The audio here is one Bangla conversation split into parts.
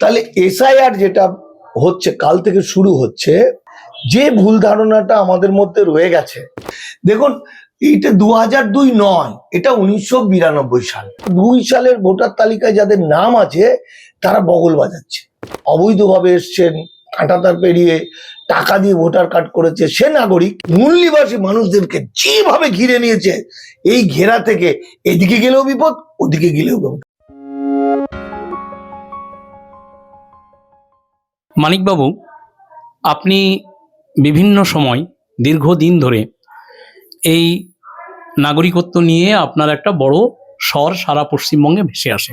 তাহলে এসআইআর যেটা হচ্ছে, কাল থেকে শুরু হচ্ছে, যে ভুল ধারণাটা আমাদের মধ্যে রয়ে গেছে। দেখুন, এইটা দু হাজার দুই নয়, এটা উনিশশো বিরানব্বই সাল। দুই সালের ভোটার তালিকায় যাদের নাম আছে, তারা বগল বাজাচ্ছে। অবৈধভাবে এসছেন, কাঁটাতার পেরিয়ে টাকা দিয়ে ভোটার কার্ড করেছে। সে নাগরিক মূল্যবাসী মানুষদেরকে যেভাবে ঘিরে নিয়েছে, এই ঘেরা থেকে এদিকে গেলেও বিপদ, ওদিকে গেলেও বিপদ। মানিকবাবু, আপনি বিভিন্ন সময় দীর্ঘদিন ধরে এই নাগরিকত্ব নিয়ে আপনার একটা বড় স্বর সারা পশ্চিমবঙ্গে ভেসে আসে।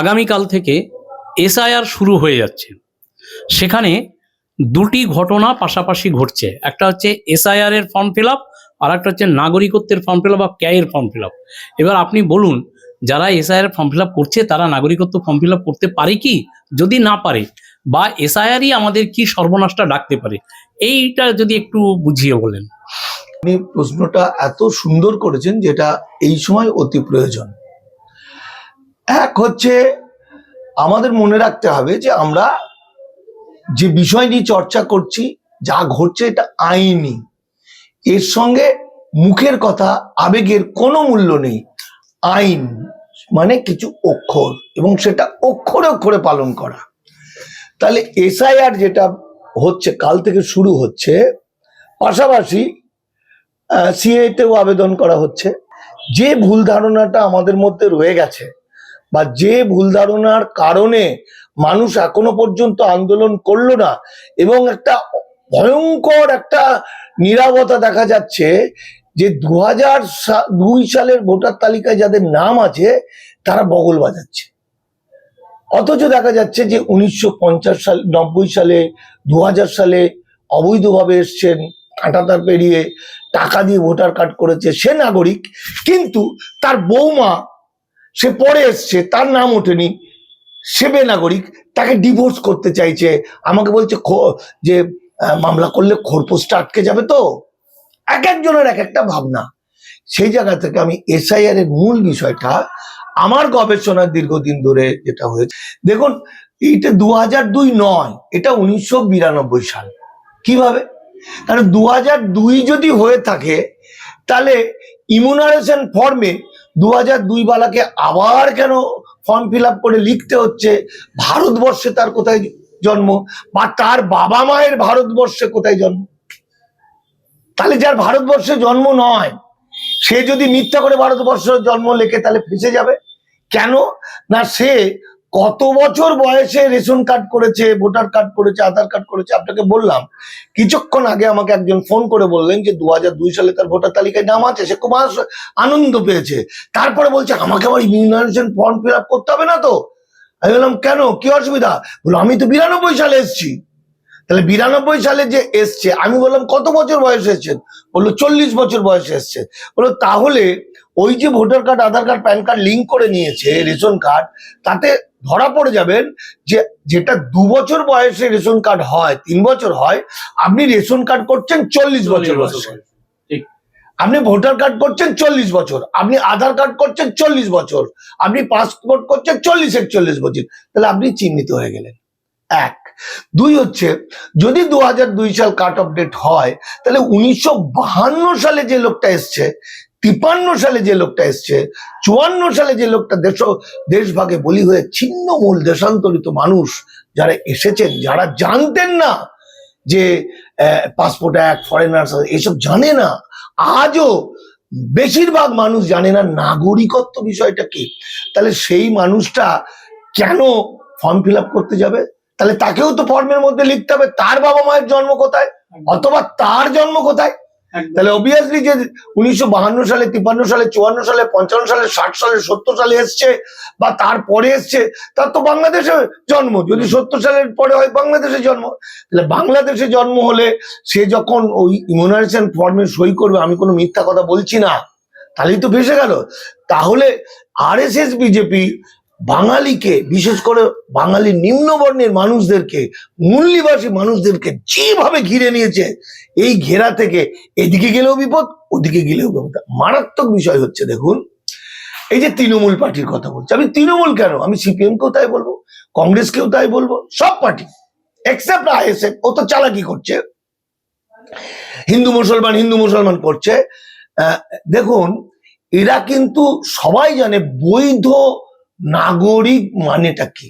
আগামীকাল থেকে এসআইআর শুরু হয়ে যাচ্ছে। সেখানে দুটি ঘটনা পাশাপাশি ঘটছে। একটা হচ্ছে এসআইআর এর ফর্ম ফিল আপ, আর একটা হচ্ছে নাগরিকত্বের ফর্ম ফিল আপ বা ক্যায়ের ফর্ম ফিল আপ। এবার আপনি বলুন, যারা এসআইআর ফর্ম ফিল আপ করছে, তারা নাগরিকত্ব ফর্ম ফিল আপ করতে পারে কি? যদি না পারে বা এসআইআরই আমাদের কি সর্বনাশটা ডাকতে পারে? এইটা যদি একটু বুঝিয়ে বলেন। আপনি প্রশ্নটা এত সুন্দর করেছেন যেটা এই সময় অতি প্রয়োজন। এক হচ্ছে, আমাদের মনে রাখতে হবে যে আমরা যে বিষয় নিয়ে চর্চা করছি, যা ঘটছে এটা আইনি। এর সঙ্গে মুখের কথা, আবেগের কোনো মূল্য নেই। আইন মানে কিছু অক্ষর এবং সেটা অক্ষরে অক্ষরে পালন করা। তাহলে এসআইআর যেটা হচ্ছে, কাল থেকে শুরু হচ্ছে, পাশাপাশি সিএতেও আবেদন করা হচ্ছে। যে ভুল ধারণাটা আমাদের মধ্যে রয়ে গেছে বা যে ভুল ধারণার কারণে মানুষ এখনও পর্যন্ত আন্দোলন করল না, এবং একটা ভয়ঙ্কর একটা নিরাপত্তা দেখা যাচ্ছে যে দু দুই সালের ভোটার তালিকায় যাদের নাম আছে, তারা বগল বাজাচ্ছে। অথচ দেখা যাচ্ছে যে উনিশশো পঞ্চাশ সাল, নব্বই সালে দু সালে অবৈধভাবে এসছেন, কাঁটাতার পেরিয়ে টাকা দিয়ে ভোটার কার্ড করেছে সে নাগরিক, কিন্তু তার বৌমা সে পরে এসছে, তার নাম ওঠেনি, সে নাগরিক, তাকে ডিভোর্স করতে চাইছে, আমাকে বলছে যে মামলা করলে খোরপোস্টটা আটকে যাবে তো? এক একজনের এক একটা ভাবনা। সেই জায়গা থেকে আমি এসআইআর এর মূল বিষয়টা আমার গবেষণার দীর্ঘদিন ধরে যেটা হয়েছে, দেখুন, এইটা দু দুই নয়, এটা উনিশশো বিরানব্বই সাল। কীভাবে? কারণ দু দুই যদি হয়ে থাকে, তাহলে ইমিউনারেশন ফর্মে দু দুই বালাকে আবার কেন ফর্ম ফিল করে লিখতে হচ্ছে? ভারতবর্ষে তার কোথায় জন্ম? বা তার বাবা মায়ের ভারতবর্ষে কোথায় জন্ম? তাহলে যার ভারতবর্ষে জন্ম নয়, সে যদি মিথ্যা করে ভারতবর্ষের জন্ম লেখে, তাহলে ফেসে যাবে? কেন? না, সে কত বছর বয়সে রেশন কার্ড করেছে, ভোটার কার্ড করেছে, আধার কার্ড করেছে, আপনাকে বললাম। কিছুক্ষণ আগে আমাকে একজন ফোন করে বললেন যে দু সালে তার ভোটার তালিকায় নাম আছে, সে খুব আনন্দ পেয়েছে। তারপরে বলছে, আমাকে আমার ইমিউনাইজেশন ফর্ম ফিল করতে হবে না তো? আমি বললাম, কেন? কি অসুবিধা? বলল, আমি তো বিরানব্বই সালে এসেছি। তাহলে বিরানব্বই সালে যে এসছে আমি বললাম কত বছর বয়সে এসছেন বলল চল্লিশ বছর বয়সে এসছে। বলল তাহলে ওই যে voter card Aadhaar card PAN card link করে নিয়েছে রেশন কার্ড তাতে ধরা পড়ে যাবেন যে যেটা দু বছর বয়সে রেশন কার্ড হয় তিন বছর হয় আপনি রেশন কার্ড করছেন চল্লিশ বছর বয়সে ঠিক। আপনি ভোটার কার্ড করছেন চল্লিশ বছর আপনি আধার কার্ড করছেন চল্লিশ বছর আপনি পাসপোর্ট করছেন চল্লিশ একচল্লিশ বছর তাহলে আপনি চিহ্নিত হয়ে গেলেন। এক। দুই হচ্ছে, যদি দু সাল কাট অফ ডেট হয়, তাহলে উনিশশো সালে যে লোকটা এসছে, তিপান্ন সালে যে লোকটা এসছে, চুয়ান্ন সালে যে লোকটা দেশ, দেশভাগে বলি হয়ে ছিন্নমূল, দেশান্তরিত মানুষ যারা এসেছেন, যারা জানতেন না যে পাসপোর্ট অ্যাক্ট ফরেনার্স এসব জানে না, আজও বেশিরভাগ মানুষ জানে না নাগরিকত্ব বিষয়টা কি। তাহলে সেই মানুষটা কেন ফর্ম ফিল করতে যাবে? তাহলে তাকেও তো ফর্মের মধ্যে লিখতে হবে তার বাবা মায়ের জন্ম কোথায়? অথবা তার জন্ম কোথায়? তাহলে অবভিয়াসলি যে উনিশশো সালে তিপ্পান্ন সালে চুয়ান্ন সালে পঞ্চান্ন সালে ষাট সালে সত্তর সালে এসছে বা তারপরে এসছে তার তো বাংলাদেশে জন্ম। যদি সত্তর সালের পরে হয় বাংলাদেশে জন্ম। তাহলে বাংলাদেশে জন্ম হলে সে যখন ওই ইমিউনাইজেশন ফর্মে সই করবে আমি কোনো মিথ্যা কথা বলছি না তাহলেই তো ভেসে গেল। তাহলে আর এস এস বিজেপি বাঙালিকে, বিশেষ করে বাঙালি নিম্নবর্ণের মানুষদেরকে মূল্যবাসী মানুষদেরকে যেভাবে ঘিরে নিয়েছে, এই ঘেরা থেকে এদিকে গেলেও বিপদ, ওদিকে গেলেও বিপদ। মারাত্মক বিষয় হচ্ছে, দেখুন, এই যে তৃণমূল পার্টির কথা বলছি। আমি তৃণমূল কেন? আমি সিপিএম কেও তাই বলব, কংগ্রেসকেও তাই বলব, সব পার্টি এক্সেপ্ট আইএসএফ, ও তো চালাকি করছে। হিন্দু মুসলমান হিন্দু মুসলমান করছে। দেখুন, এরা কিন্তু সবাই জানে বৈধ নাগরিক মানেটা কি